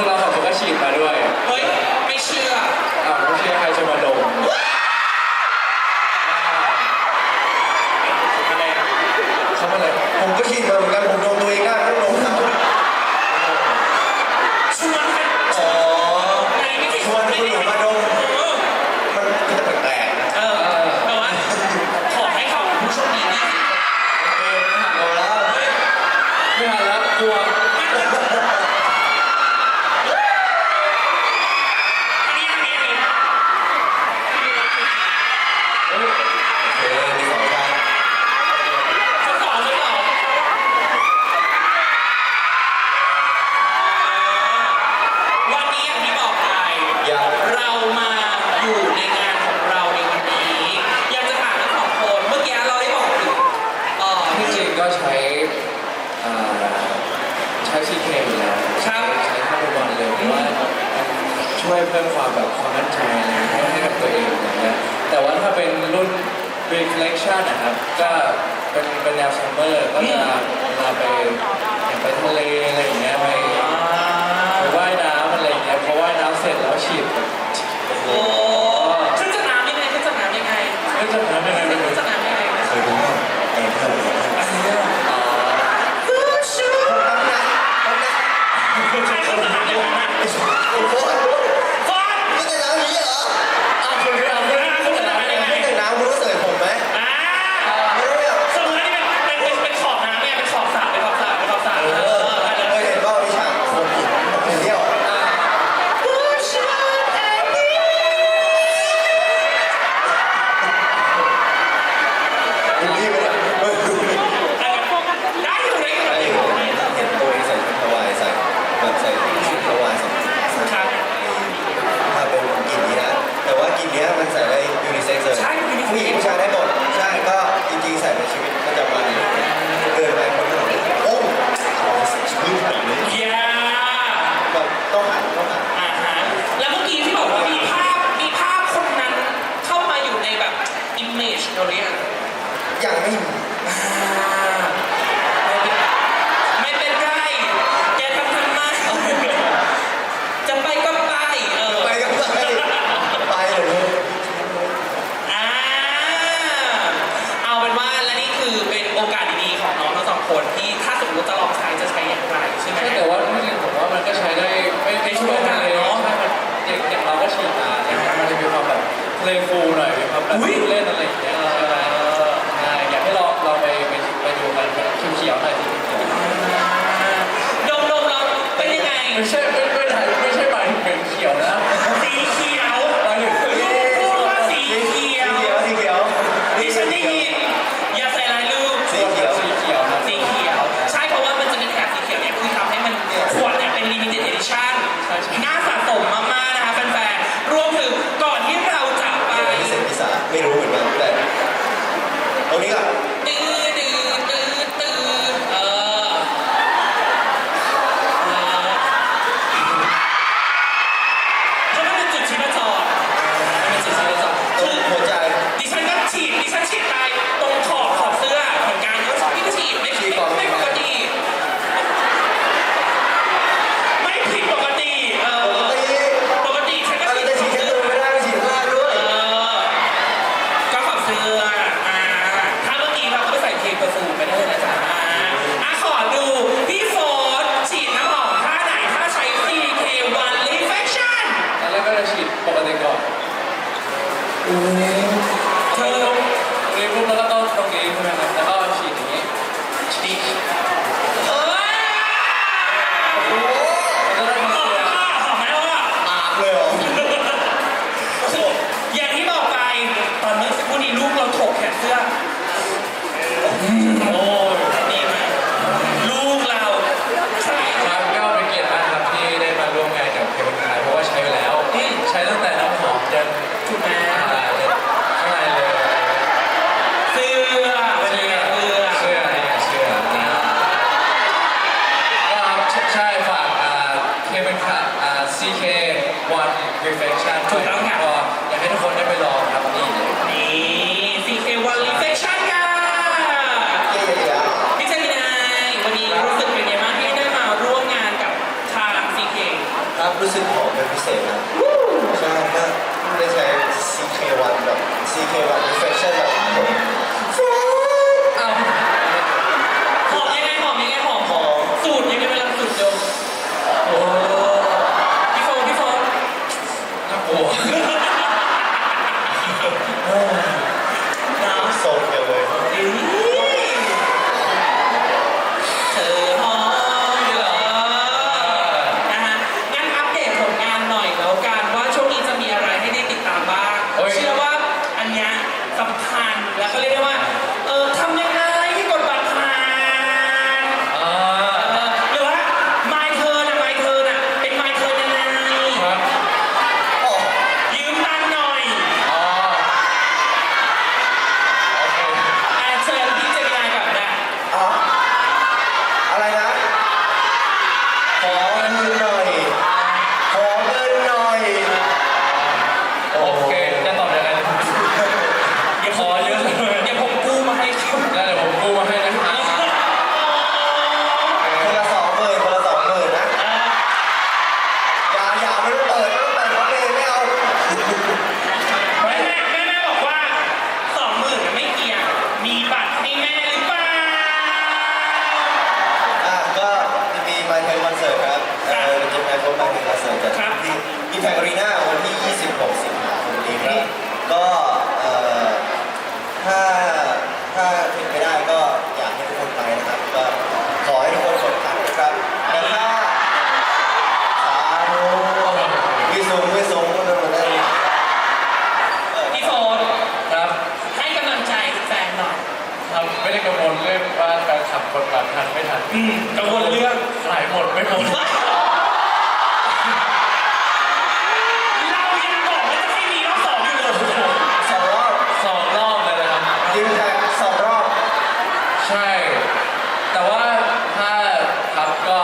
พวกเราผมก็ฉีดมาด้วย เฮ้ย ไม่เชื่ออ่าไม่เชื่อใครจะมา แบความมั่นใจอะไรให้กับตัวเองอย่างเงี้ยแต่ว่าถ้าเป็นรุ่น reflection นะครับ ก็เป็นเป็นแนวซัมเมอร์ก็จะมาไปไปทะเลอะไรอย่างเงี้ยไปไปว่ายน้ำอะไรอย่างเงี้ยพอว่ายน้ำเสร็จแล้วฉีดโอ้ฉันจะน้ำยังไงฉันจะน้ำยังไงไม่จะน้ำยังไงไม่อฉันจะน้ำยังไง เคยเป็นบ้ง เพลงฟูหน่อยครับแบบเล่นอะไรอย่างเงี้ยแล้วอยากให้ลองลองไปไปดูกันเขียวๆหน่อยสิ ดมๆเราเป็นยังไง ไม่ใช่ไม่ไม่ไม่ใช่ ยสำคัญแล้วก็เรียกได้ว่า เออทำยังไงให้กดบัตรผ่านอ่าเออหรือว่า my turn อะ my turn อะเป็น my turn ยังไง ครับอ๋อยืมตังค์หน่อยอ๋อโอเคอะเชิญพี่เจมินายก่อนนะ อ๋ออะไรนะ ขอเงินหน่อย ขอเงินหน่อย โอเคจะตอบยังไง เดี๋ยว ขอเยอะเลย เดี๋ยวผมกู้มาให้ครับ ได้เดี๋ยวผมกู้มาให้นะครับ คนละสองหมื่นคนละสองหมื่นนะ อย่าอย่าไม่ต้องเปิดไม่ต้องเปิดเขาเลยไม่เอา แม่แม่แม่แม่บอกว่าสองหมื่นไม่เกี่ยวมีบัตรให้แม่หรือเปล่า อะก็จะมีมาเทนคอนเสิร์ตครับ เออจะมาพบมาเทนคอนเสิร์ตจัดที่ที่แพงอารีนาวันที่ 26 สิงหาคมนี้ครับ ก็เอ่อถ้า ถ้าเป็นไปได้ก็อยากให้ทุกคนไปนะครับ ก็ขอให้ทุกคนกดบัตรนะครับแต่ถ้าสาธุวิสุงวิสุงทุกคนได้เออพี่โฟนครับให้กำลังใจแฟนหน่อยครับไม่ได้กังวลเรื่องว่าแฟนขับกดบัตรทันไม่ทันอืมกังวลเรื่องขายหมดไม่หมด เรายังบอกว่าจะให้มีรอบสองอยู่เลย สองรอบ สองรอบเลยนะครับ ยิงแท็กสองรอบ ใช่ แต่ว่าถ้าครับก็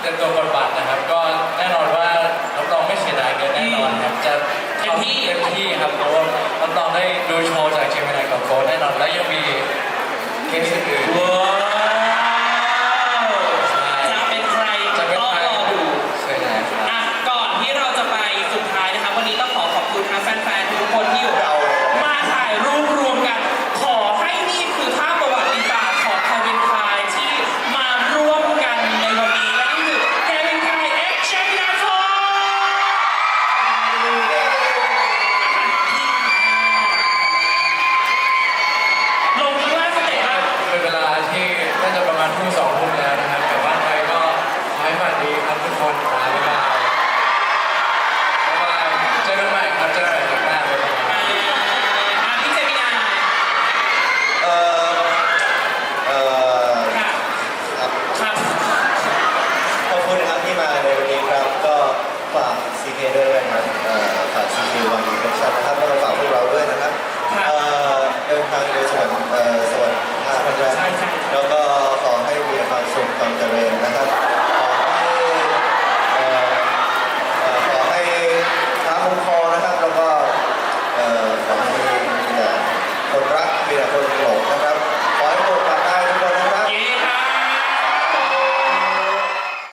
เตรียมตัวกดบัตรนะครับ ก็แน่นอนว่ารับรองไม่เสียดายเงินแน่นอนครับจะ ทำเต็มที่ครับเพราะว่ารับรองได้ดูโชว์จากเจมินายกับโค้ดแน่นอนและยังมีเคสอื่น จากสวัสดิภาพนะครับ แล้วก็ขอให้มีความสุขความเจริญนะครับ